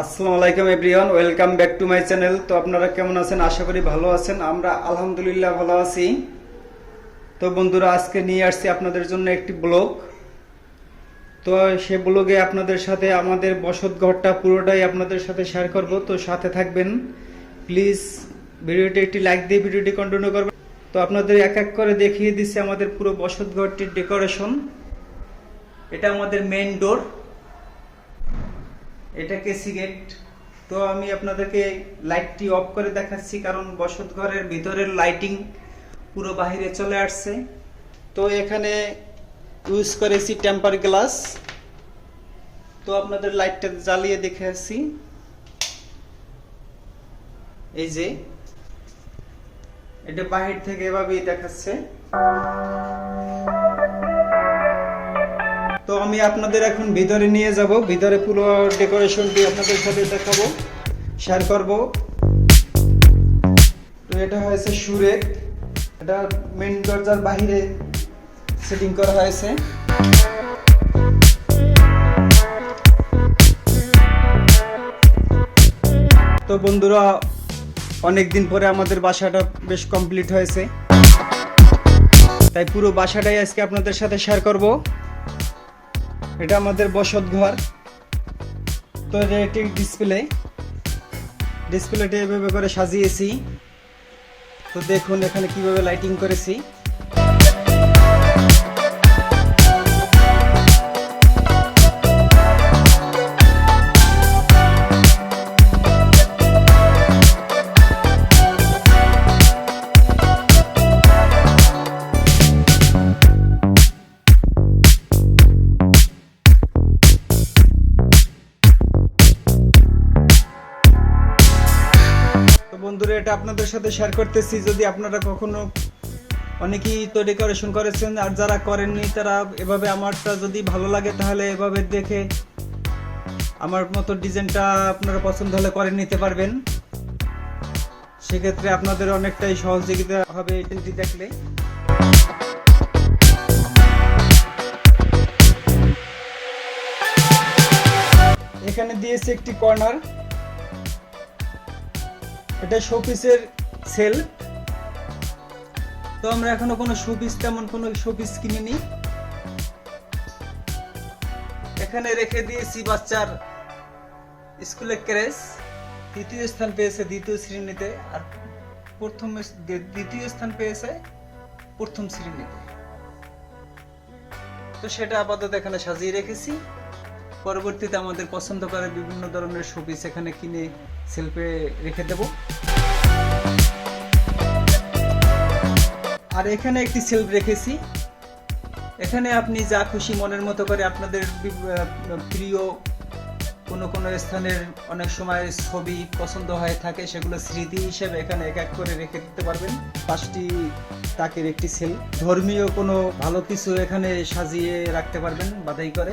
আসসালামু আলাইকুম everyone, welcome back to my channel. তো আপনারা কেমন আছেন? আশা করি ভালো আছেন। আমরা আলহামদুলিল্লাহ ভালো আছি। তো বন্ধুরা, আজকে নিয়ে আসছি আপনাদের জন্য একটি ব্লগ। তো সে ব্লগে আপনাদের সাথে আমাদের বসত ঘরটা পুরোটাই আপনাদের সাথে শেয়ার করব। তো সাথে থাকবেন। প্লিজ ভিডিওটি একটি লাইক দিয়ে ভিডিওটি কন্টিনিউ করবেন। তো আপনাদের এক এক করে দেখিয়ে দিচ্ছি আমাদের পুরো বসত ঘরটির ডেকোরেশন এটা আমাদের মেইন ডোর এটা কেসি গেট তো আমি আপনাদেরকে লাইটটি অফ করে দেখাচ্ছি, কারণ বসত ঘরের ভিতরের লাইটিং পুরো বাইরে চলে আসছে। তো এখানে ইউজ করেছি টেম্পার গ্লাস। তো আপনাদের লাইটটা জ্বালিয়ে দেখে আসছি এই যে, এটা বাহির থেকে এভাবেই দেখাচ্ছে। তো আমি আপনাদের এখন ভিতরে নিয়ে যাব। ভিতরে পুরো ডেকোরেশনটি আপনাদের সাথে দেখাবো শেয়ার করব। তো এটা হয়েছে সুরেক এটা মেন দরজার বাহিরে সেটিং করা হয়েছে। তো বন্ধুরা অনেক দিন পরে আমাদের বাসাটা বেশ কমপ্লিট হয়েছে। তাই পুরো বাসাটাই আজকে আপনাদের সাথে শেয়ার করব। এটা আমাদের বসত ঘর। তো এটা একটি ডিসপ্লে ডিসপ্লেটা এভাবে করে সাজিয়েছি। তো দেখুন এখানে কীভাবে লাইটিং করেছি। বন্ধুরা এটা আপনাদের সাথে শেয়ার করতেছি। যদি আপনারা কখনো অনেকেই তো ডেকোরেশন করেছেন আর যারা করেননি, তারা এভাবে আমারটা যদি ভালো লাগে তাহলে এভাবে দেখে আমার মতো ডিজাইনটা আপনারা পছন্দ হলে করে নিতে পারবেন। সেক্ষেত্রে আপনাদের অনেকটাই সহযোগিতা হবে এটি দেখলে। এখানে দিয়েছে একটি কর্নার এটা শোপিসের সেল তো আমরা এখনও কোনো শোপিস তেমন কোনো শোপিস কিনিনি। এখানে রেখে দিয়েছি বাচ্চার স্কুলের ক্রেস। দ্বিতীয় স্থান পেয়েছে দ্বিতীয় শ্রেণীতে আর প্রথম দ্বিতীয় স্থান পেয়েছে প্রথম শ্রেণীতে। তো সেটা আপাতত এখানে সাজিয়ে রেখেছি। পরবর্তীতে আমাদের পছন্দ করে বিভিন্ন ধরনের শোপিস এখানে কিনে সেলফে রেখে দেব। আর এখানে একটি সেলফ রেখেছি। এখানে আপনি যা খুশি মনের মতো করে আপনাদের প্রিয় কোনো কোনো স্থানের অনেক সময় ছবি পছন্দ হয়ে থাকে, সেগুলো স্মৃতি হিসেবে এখানে এক এক করে রেখে দিতে পারবেন। পাঁচটি তাকের একটি সেল ধর্মীয় কোনো ভালো কিছু এখানে সাজিয়ে রাখতে পারবেন, বাধাই করে।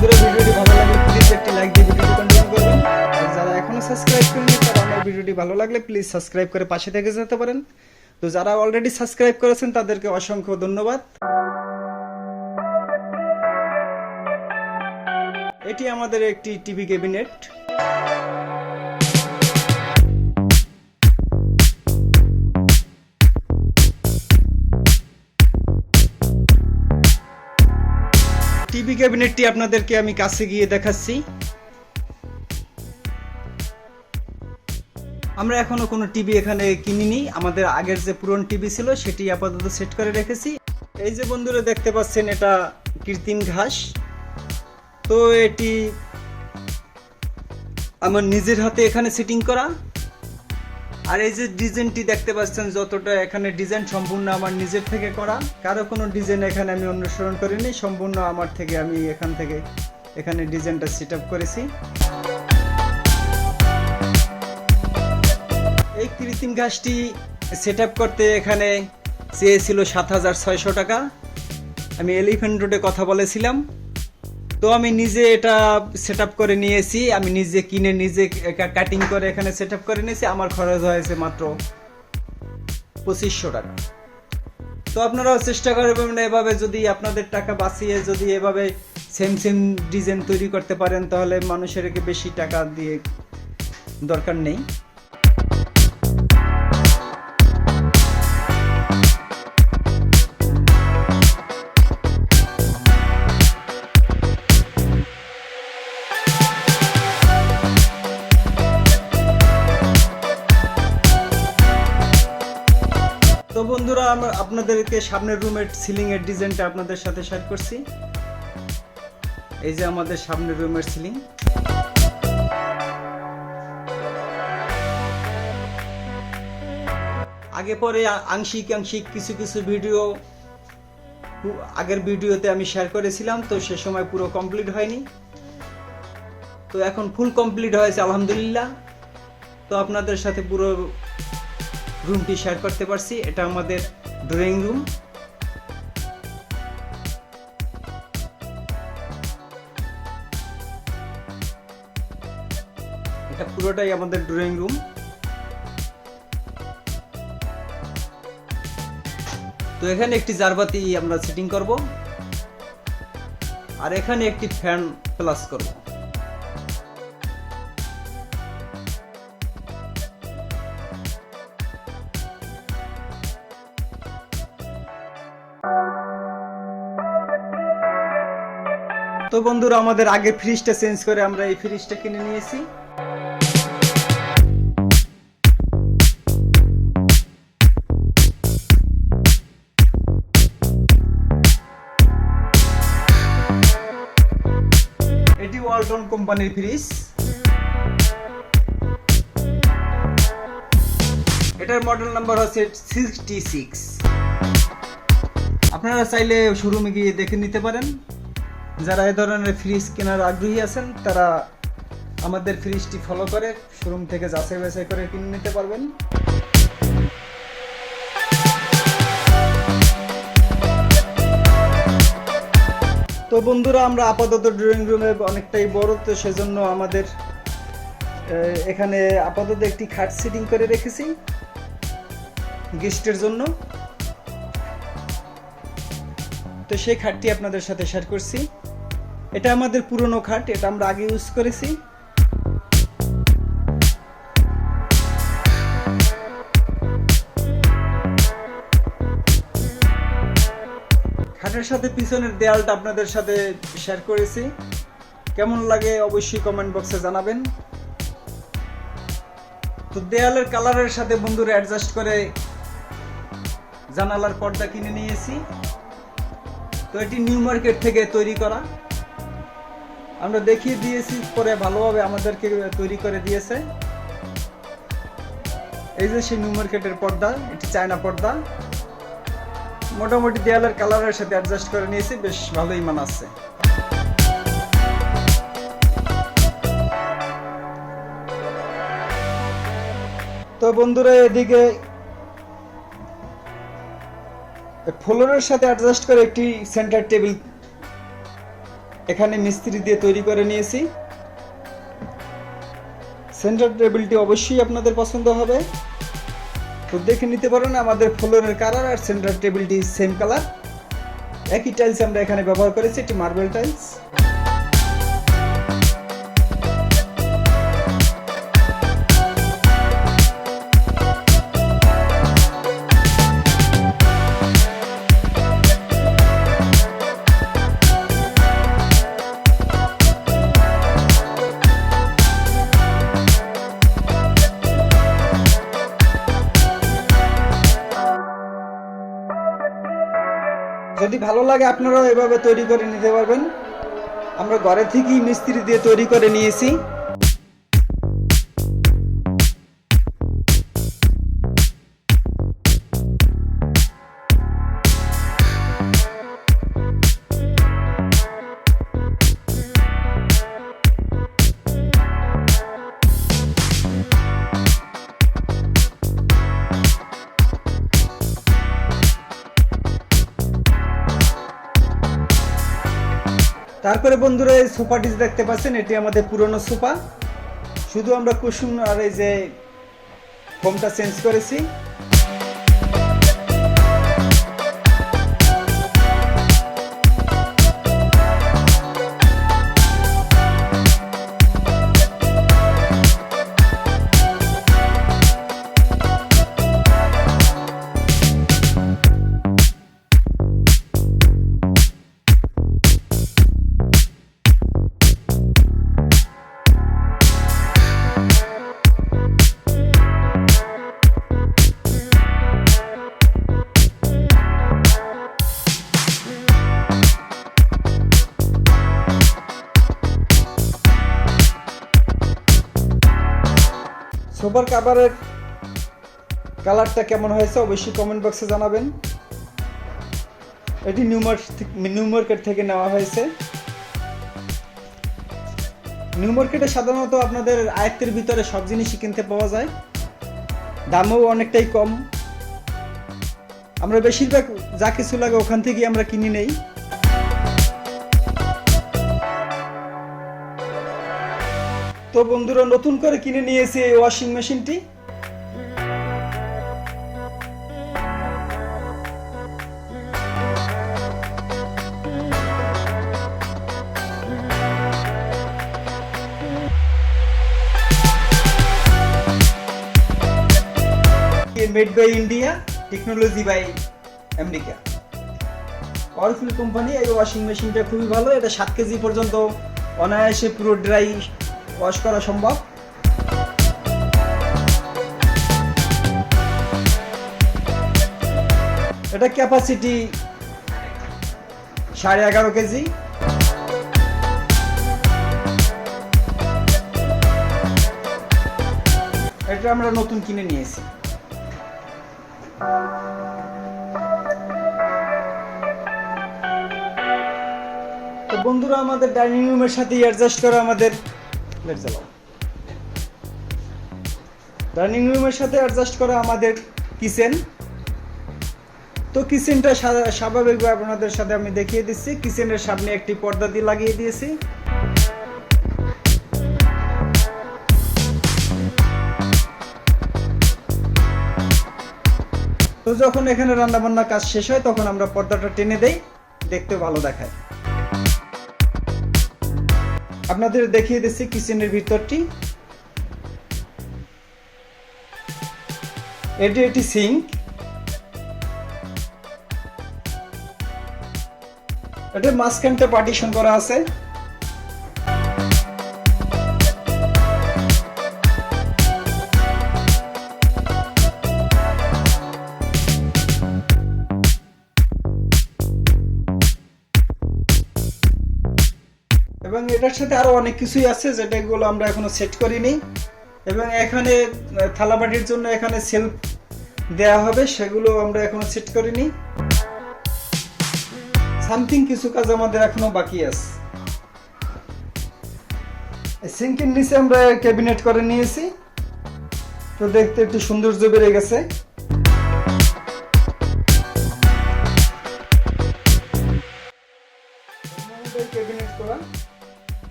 বন্ধুরা, ভিডিওটি ভালো লাগলে প্লিজ একটি লাইক দিয়ে ভিডিওটি কন্টিনিউ করবেন। আর যারা এখনও সাবস্ক্রাইব করেনি তারা আমার ভিডিওটি ভালো লাগলে প্লিজ সাবস্ক্রাইব করে পাশে থেকে যেতে পারেন। তো যারা অলরেডি সাবস্ক্রাইব করেছেন, তাদেরকে অসংখ্য ধন্যবাদ। এটি আমাদের একটি টিভি ক্যাবিনেট টিভি ক্যাবিনেটটি আপনাদেরকে আমি কাছে গিয়ে দেখাচ্ছি। আমরা এখনও কোনো টিভি এখানে কিনিনি। আমাদের আগের যে পুরনো টিভি ছিল, সেটি আপাতত সেট করে রেখেছি। এই যে বন্ধুরা দেখতে পাচ্ছেন, এটা কৃত্রিম ঘাস। তো এটি আমার নিজের হাতে এখানে সেটিং করা। আর এই যে ডিজাইনটি দেখতে পাচ্ছেন, যতটা এখানে ডিজাইন সম্পূর্ণ আমার নিজের থেকে করা, কারও কোনো ডিজাইন এখানে আমি অনুসরণ করিনি, সম্পূর্ণ আমার থেকে আমি এখান থেকে এখানে ডিজাইনটা সেট আপ করেছি। এই কৃত্রিম ঘাসটি সেট আপ করতে এখানে চেয়েছিল সাত হাজার ছয়শো টাকা। আমি এলিফেন্ট রোডে কথা বলেছিলাম। তো আমি নিজে এটা সেট করে নিয়েছি। আমি নিজে কিনে, নিজে কাটিং করে এখানে সেট করে নিয়েছি। আমার খরচ হয়েছে মাত্র পঁচিশশো টাকা। তো আপনারাও চেষ্টা করবেন এভাবে যদি আপনাদের টাকা বাঁচিয়ে যদি এভাবে সেম সেম ডিজাইন তৈরি করতে পারেন, তাহলে মানুষের বেশি টাকা দিয়ে দরকার নেই। আমরা আপনাদেরকে সামনের রুমের সিলিং এর ডিজাইনটা আপনাদের সাথে শেয়ার করছি। এই যে আমাদের সামনের রুমের সিলিং। আগে পরে আংশিক আংশিক কিছু কিছু ভিডিও আগের ভিডিওতে আমি শেয়ার করেছিলাম, তো সে সময় পুরো কমপ্লিট হয়নি। তো এখন ফুল কমপ্লিট হয়েছে, আলহামদুলিল্লাহ। তো আপনাদের সাথে পুরো রুমটি শেয়ার করতে পারছি। এটা আমাদের ড্রয়িং রুম। এটা পুরোটাই আমাদের ড্রয়িং রুম। তো এখানে একটি জারবাতি আমরা সেটিং করব। আর এখানে একটি ফ্যান প্লাস করব। বন্ধুরা, আমাদের আগের ফ্রিজটা চেঞ্জ করে আমরা এই ফ্রিজটা কিনে নিয়েছি। এটি ওয়ালটন কোম্পানির ফ্রিজ এটার মডেল নাম্বার হচ্ছে সিক্সটি সিক্স আপনারা চাইলে শোরুমে গিয়ে দেখে নিতে পারেন। যারা এ ধরনের ফ্রিজ কেনার আগ্রহী আছেন, তারা আমাদের ফ্রিজটি ফলো করে শোরুম থেকে যাচাই বাছাই করে কিনে নিতে পারবেন। তো বন্ধুরা, আমরা আপাতত ড্রয়িং রুমে অনেকটাই বড়, তো সেজন্য আমাদের এখানে আপাতত একটি খাট সিটিং করে রেখেছি গেস্টের জন্য। তো সেই খাটটি আপনাদের সাথে শেয়ার করছি। এটা আমাদের পুরনো খাট, এটা আমরা আগে ইউজ করেছি। খাটের সাথে পিছনের দেয়ালটা আপনাদের সাথে শেয়ার করেছি। কেমন লাগে অবশ্যই কমেন্ট বক্সে জানাবেন। তো দেয়ালের কালারের সাথে বন্ধুরা অ্যাডজাস্ট করে জানালার পর্দা কিনে নিয়েছি। তো এটি নিউ মার্কেট থেকে তৈরি করা। আমরা দেখিয়ে দিয়েছি, পরে ভালোভাবে আমাদেরকে তৈরি করে দিয়েছে। এই যে সেই নিউ মার্কেটের পর্দা, এটি চায়না পর্দা। মোটামুটি দেয়ালের কালারের সাথে অ্যাডজাস্ট করে নিয়েছি, বেশ ভালোই মানাচ্ছে। তো বন্ধুরা, এদিকে ফ্লোরের সাথে অ্যাডজাস্ট করে একটি সেন্টার টেবিল এখানে মিস্ত্রি দিয়ে তৈরি করে নিয়েছি। সেন্টার টেবিলটি অবশ্যই আপনাদের পছন্দ হবে। তো দেখে নিতে পারেন আমাদের ফ্লোরের কালার আর সেন্টার টেবিলটি সেম কালার একই টাইলস আমরা এখানে ব্যবহার করেছি, এটি মার্বেল টাইলস ভালো লাগে, আপনারাও এভাবে তৈরি করে নিতে পারবেন। আমরা ঘরে থেকেই মিস্ত্রি দিয়ে তৈরি করে নিয়েছি। তারপরে বন্ধুরা এই সোফাটি দেখতে পাচ্ছেন, এটি আমাদের পুরনো সোফা শুধু আমরা কুসুম আর এই যে ফোমটা চেঞ্জ করেছি। সোফার কাভারের কালারটা কেমন হয়েছে অবশ্যই কমেন্ট বক্সে জানাবেন। এটি নিউ মার্কেট নিউ মার্কেট থেকে নেওয়া হয়েছে। নিউ মার্কেটে সাধারণত আপনাদের আয়ত্তের ভিতরে সব জিনিসই কিনতে পাওয়া যায়। দামও অনেকটাই কম। আমরা বেশিরভাগ যা কিছু লাগে ওখান থেকেই আমরা কিনে নেই। তো বন্ধুরা, নতুন করে কিনে নিয়েছি এই ওয়াশিং মেশিনটি made by India technology by America powerful company এই ওয়াশিং মেশিনটা খুবই ভালো, এটা সাত কেজি পর্যন্ত অনায়াসে পুরো ড্রাই ওয়াশ করা সম্ভব? এটা ক্যাপাসিটি সাড়ে এগারো কেজি। এটা আমরা নতুন কিনে নিয়েছি। তো বন্ধুরা, আমাদের ডাইনিং রুমের সাথে অ্যাডজাস্ট করা আমাদের লেট জ্বালাও ডাইনিং রুমের সাথে অ্যাডজাস্ট করা আমাদের কিচেন তো কিচেনটা স্বাভাবিকভাবে আপনাদের সাথে আমি দেখিয়ে দিচ্ছি। কিচেনের সামনে একটি পর্দা দিয়ে লাগিয়ে দিয়েছি। তো যখন এখানে রান্না বান্না কাজ শেষ হয়, তখন আমরা পর্দাটা টেনে দেই। দেখতে ভালো দেখায়। আপনাদের দেখিয়ে দিচ্ছি কিচেনের ভিতরটি। এটি একটি সিঙ্ক এটা মাঝখানটা পার্টিশন করা আছে। এবং এটার সাথে আরও অনেক কিছুই আছে, যেটা এগুলো আমরা এখনও সেট করিনি। এবং এখানে থালাবাটির জন্য এখানে সেলফ দেয়া হবে, সেগুলো আমরা এখনও সেট করিনি। সামথিং কিছু কাজ আমাদের এখনও বাকি আছে। সিঙ্কের নিচে আমরা ক্যাবিনেট করে নিয়েছি। তো দেখতে একটু সৌন্দর্য বেড়ে গেছে।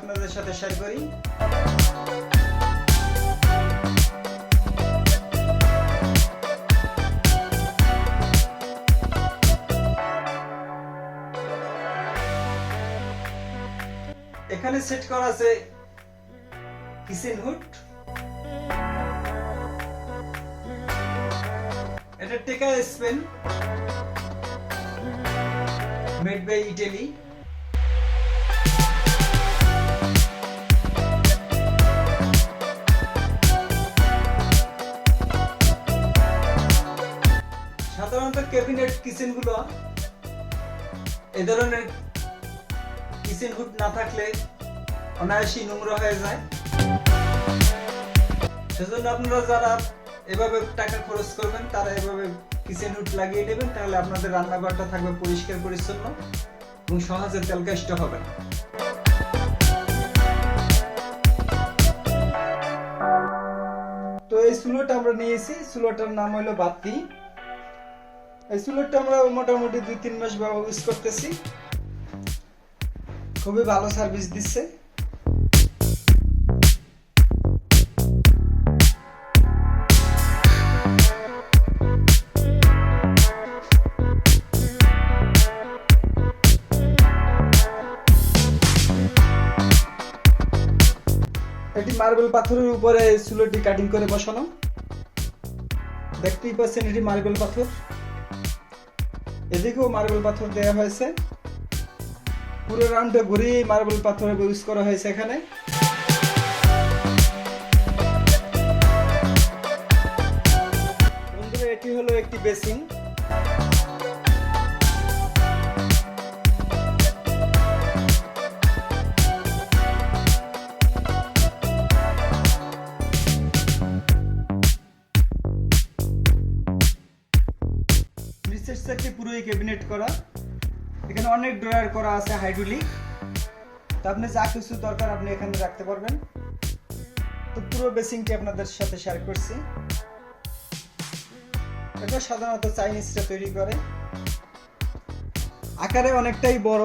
আপনাদের সাথে শেয়ার করি। এখানে সেট করা আছে কিচেন হুড এটা Teka Spain. Made by Italy সাধারণত ক্যাবিনেট কিচেনগুলো এ ধরনের কিচেন হুড না থাকলে অনায়াসই নোংরা হয়ে যায়। সেজন্য আপনারা যারা এভাবে টাকা খরচ করবেন, তারা এভাবে কিচেন হুড লাগিয়ে নেবেন, তাহলে আপনাদের রান্নাঘরটা থাকবে পরিষ্কার পরিচ্ছন্ন এবং সহজে তেলকাষ্ট হবে না। তো এই চুলোটা আমরা নিয়েছি, চুলোটার নাম হলো বাতি। এই চুলোটা আমরা মোটামুটি দুই, তিন মাস ইউজ করতেছি। খুবই ভালো সার্ভিস দিচ্ছে। এটি মার্বেল পাথরের উপরে চুলোটি কাটিং করে বসানো। দেখতেই পাচ্ছেন এটি মার্বেল পাথর। এদিকেও মার্বেল পাথর দেওয়া হয়েছে। পুরো রাউন্ডে ঘুরিয়ে মার্বেল পাথর ইউজ করা হয়েছে এখানে। বন্ধুরা, এটি হলো একটি বেসিন পুরোই ক্যাবিনেট করা। এখানে অনেক ড্রয়ার করা আছে হাইড্রোলিক তো আপনি যা কিছু দরকার আপনি এখানে রাখতে পারবেন। তো পুরো বেসিংটি আপনাদের সাথে শেয়ার করছি। এটা সাধারণত চাইনিজরা তৈরি করে। আকারে অনেকটাই বড়।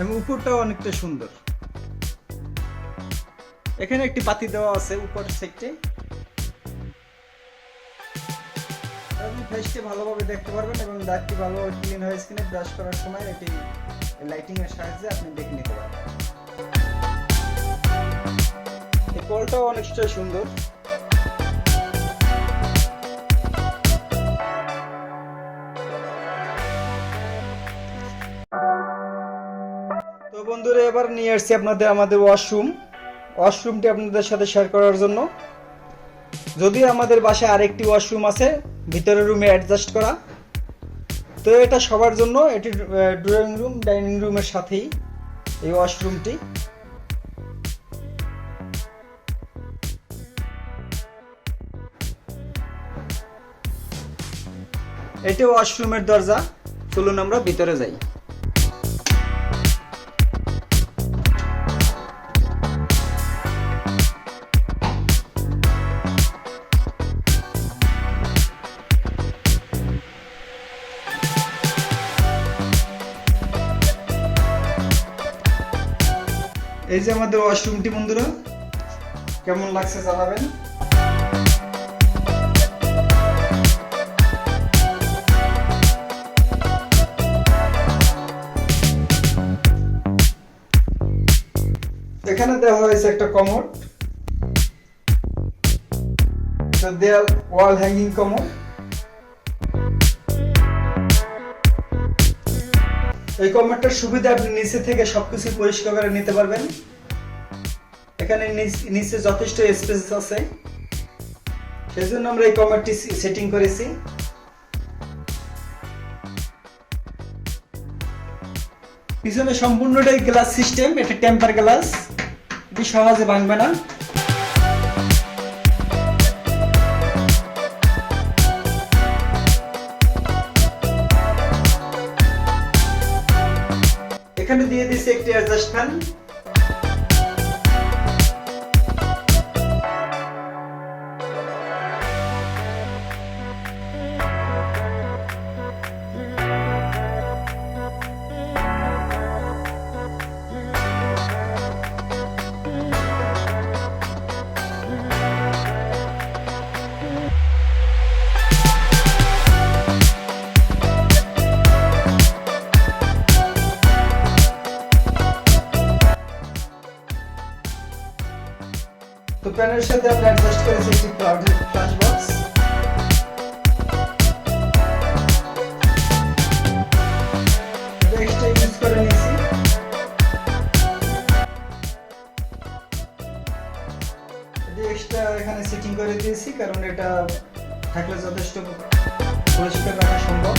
এবং উপরটাও অনেকটা সুন্দর। এখানে একটি বাতি দেওয়া আছে উপর সাইডে। ফেসটি ভালোভাবে দেখতে পারবেন এবং দাগটি ভালোভাবে ক্লিন হয়েছে কিনা ব্রাশ করার সময় এটি লাইটিং এর সাহায্যে আপনি দেখে নিতে পারবেন। এই কলটাও অনেকটা সুন্দর। তো বন্ধুরা, এবার নিয়ে আসছি আপনাদের আমাদের ওয়াশরুম ওয়াশরুমটি আপনাদের সাথে শেয়ার করার জন্য। যদিও আমাদের বাসায় আরেকটি ওয়াশরুম আছে ভিতরের রুমে অ্যাডজাস্ট করা। তো এটা সবার জন্য, এটি ড্রয়িং রুম ডাইনিং রুমের সাথেই এই ওয়াশরুমটি এটি ওয়াশরুমের দরজা। চলুন আমরা ভিতরে যাই। এই যে আমাদের ওয়াশরুমটি বন্ধুরা, কেমন লাগছে জানাবেন? এখানে দেওয়া হয়েছে একটা কমোড। দেয়াল ওয়াল হ্যাঙ্গিং কমোড। এই কমেন্টটার সুবিধা আপনি নিচে থেকে সবকিছু পরিষ্কার করে নিতে পারবেন। এখানে নিচে যথেষ্ট স্পেস আছে। সেজন্য আমরা এই কমেন্টটি সেটিং করেছি। পিছনে সম্পূর্ণটাই গ্লাস সিস্টেম এটা টেম্পার গ্লাস এটি সহজে ভাঙবে না। এখানে দিয়ে দিছি একটি অ্যাডজাস্ট ফ্যান তো প্যানের সাথে আমরা অ্যাডজাস্ট করেছি একটি বক্স এখানে সেটিং করে দিয়েছি, কারণ এটা থাকলে যথেষ্ট পরিষ্কার রাখা সম্ভব।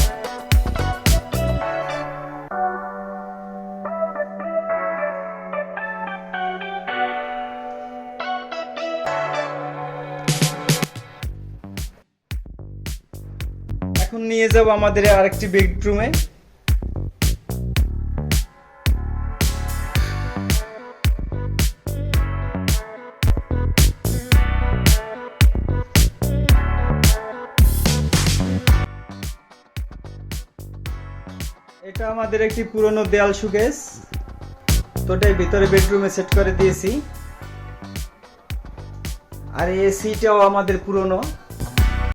নিয়ে যাব আমাদের আরেকটি বেডরুমে এটা আমাদের একটি পুরনো দেয়াল সুকেস তো এটাই ভিতরে বেডরুমে সেট করে দিয়েছি। আর এসিটাও আমাদের পুরনো।